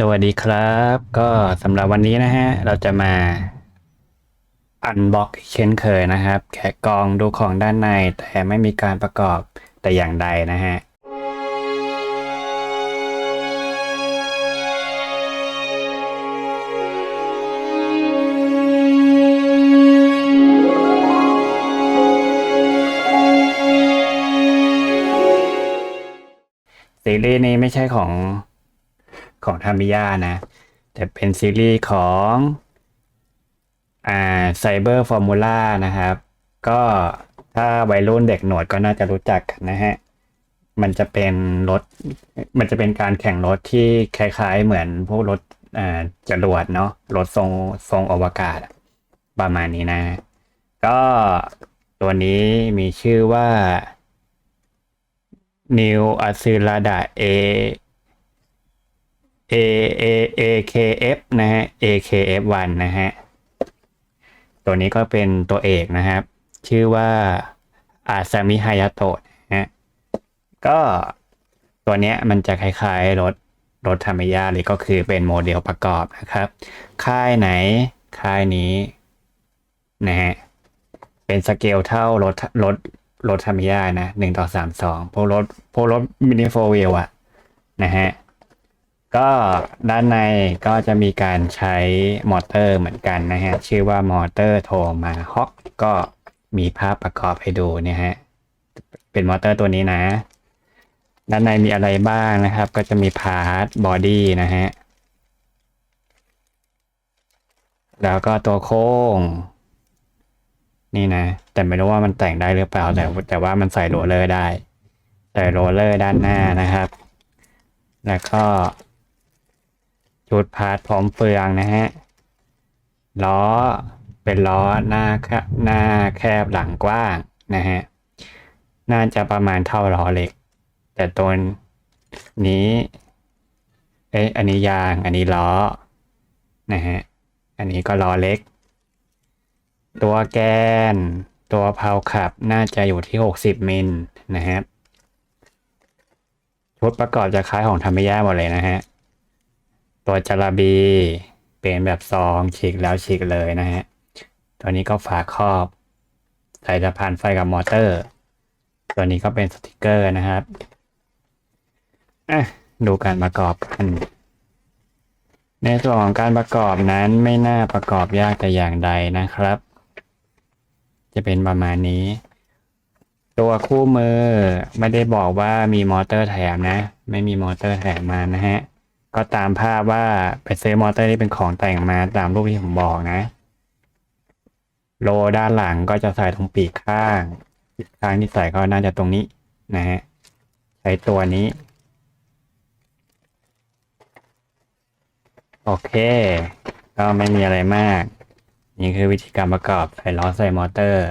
สวัสดีครับ ก็สำหรับวันนี้นะฮะ เราจะมาอันบ็อกเช่นเคยนะครับแกะกองดูของด้านใน แต่ไม่มีการประกอบแต่อย่างใดนะฮะ ซีรีส์นี้ไม่ใช่ของ ของทามิยานะ แต่เป็นซีรีส์ของอ่าไซเบอร์ฟอร์มูล่านะครับ ก็ถ้าวัยรุ่นเด็กหนวดก็น่าจะรู้จักนะฮะ มันจะเป็นรถ มันจะเป็นการแข่งรถที่คล้ายๆเหมือนพวกรถอ่าจรวดเนาะรถทรงทรงอวกาศ ประมาณนี้นะ ก็ตัวนี้มีชื่อว่า New a s i l a d a A A A A K F นะฮะ A K F 1นะฮะ ตัวนี้ก็เป็นตัวเอกนะครับ ชื่อว่าอาซามิฮายาโตะนะฮะ ก็ตัวเนี้ยมันจะคล้ายๆรถรถธรรมยาเลยก็คือเป็นโมเดลประกอบนะครับ ค่ายไหน ค่ายนี้นะฮะ เป็นสเกลเท่ารถรถรถธรรมยานะหนึ่งต่อสามสองพวกรถพวกรถมินิโฟวิลอะนะฮะ ก็ด้านในก็จะมีการใช้มอเตอร์เหมือนกันนะฮะ ชื่อว่ามอเตอร์โทมาฮอกก็มีภาพประกอบให้ดูเนี่ยฮะ เป็นมอเตอร์ตัวนี้นะ ด้านในมีอะไรบ้างนะครับ ก็จะมีพาร์ทบอดี้นะฮะ แล้วก็ตัวโค้ง นี่นะ แต่ไม่รู้ว่ามันแต่งได้หรือเปล่า แต่แต่ว่ามันใส่โรลเลอร์ได้ ใส่โรลเลอร์ด้านหน้านะครับ แล้วก็ ชุดพาร์ทพร้อมเฟืองนะฮะ ล้อเป็นล้อหน้าแคบหน้าแคบหลังกว้างนะฮะ น่าจะประมาณเท่าล้อเหล็ก แต่ตัวนี้ เอ๊ะอันนี้ยาง อันนี้ล้อ นะฮะ อันนี้ก็ล้อเล็ก ตัวแกน ตัวเพาขับน่าจะอยู่ที่ 60 มิลนะครับชุดประกอบจะคล้ายของธรรมยาหมดเลยนะฮะ ตัวจาราบีเป็นแบบซองฉีกแล้วฉีกเลยนะฮะ ตัวนี้ก็ฝาครอบใส่สะพานไฟกับมอเตอร์ ตัวนี้ก็เป็นสติกเกอร์นะครับอะดูการประกอบกัน ในส่วนของการประกอบนั้นไม่น่าประกอบยากแต่อย่างใดนะครับ จะเป็นประมาณนี้ ตัวคู่มือไม่ได้บอกว่ามีมอเตอร์แถมนะ ไม่มีมอเตอร์แถมมานะฮะ ก็ตามภาพว่าไปซื้อมอเตอร์ที่เป็นของแต่งมาตามรูปที่ผมบอกนะ โลด้านหลังก็จะใส่ตรงปีกข้างปีกข้างที่ใส่ก็น่าจะตรงนี้นะฮะใช้ตัวนี้ โอเค ก็ไม่มีอะไรมาก นี่คือวิธีการประกอบใส่ล้อใส่มอเตอร์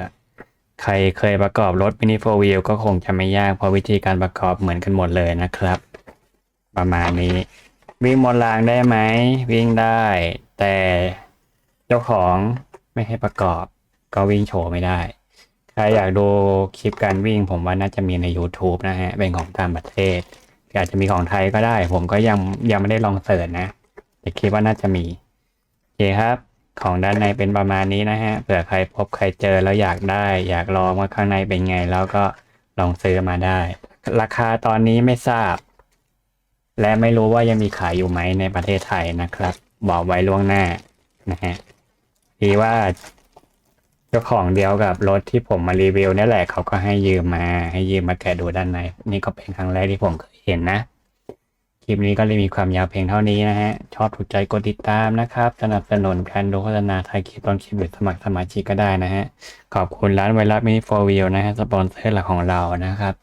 ใครเคยประกอบรถมินิโฟวิลก็คงจะไม่ยากเพราะวิธีการประกอบเหมือนกันหมดเลยนะครับ ประมาณนี้ วิ่งบนรางได้ไหม วิ่งได้ แต่เจ้าของไม่ให้ประกอบ ก็วิ่งโชว์ไม่ได้ ใครอยากดูคลิปการวิ่ง ผมว่าน่าจะมีใน YouTube นะฮะ เป็นของต่างประเทศอาจจะมีของไทยก็ได้ ผมก็ยังยังไม่ได้ลองเสิร์ชนะแต่คิดว่าน่าจะมีโอเคครับ ของด้านในเป็นประมาณนี้นะฮะเผื่อใครพบใครเจอแล้วอยากได้ อยากลองว่าข้างในเป็นไง แล้วก็ลองซื้อมาได้ ราคาตอนนี้ไม่ทราบ และไม่รู้ว่ายังมีขายอยู่ไหมในประเทศไทยนะครับ บอกไว้ล่วงหน้านะฮะดีว่าเจ้าของเดียวกับรถที่ผมมารีวิวนี่แหละเขาก็ให้ยืมมา ให้ยืมมาแกะดูด้านใน นี่ก็เป็นครั้งแรกที่ผมเคยเห็นนะ คลิปนี้ก็เลยมีความยาวเพียงเท่านี้นะฮะ ชอบถูกใจกดติดตามนะครับ สนับสนุนการดูโฆษณาไทยคลิปตอนคลิปหรือสมัครสมาชิกก็ได้นะฮะ ขอบคุณร้านไวรัสมินิโฟวิลนะฮะ สปอนเซอร์หลักของเรานะครับ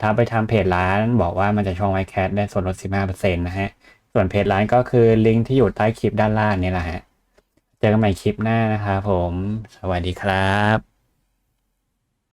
ถ้าไปทำเพจร้านบอกว่ามันจะช่องไวแคสได้ส่วนลด 15%นะฮะ ส่วนเพจร้านก็คือลิงก์ที่อยู่ใต้คลิปด้านล่างนี่แหละฮะ เจอกันใหม่คลิปหน้านะครับผม สวัสดีครับ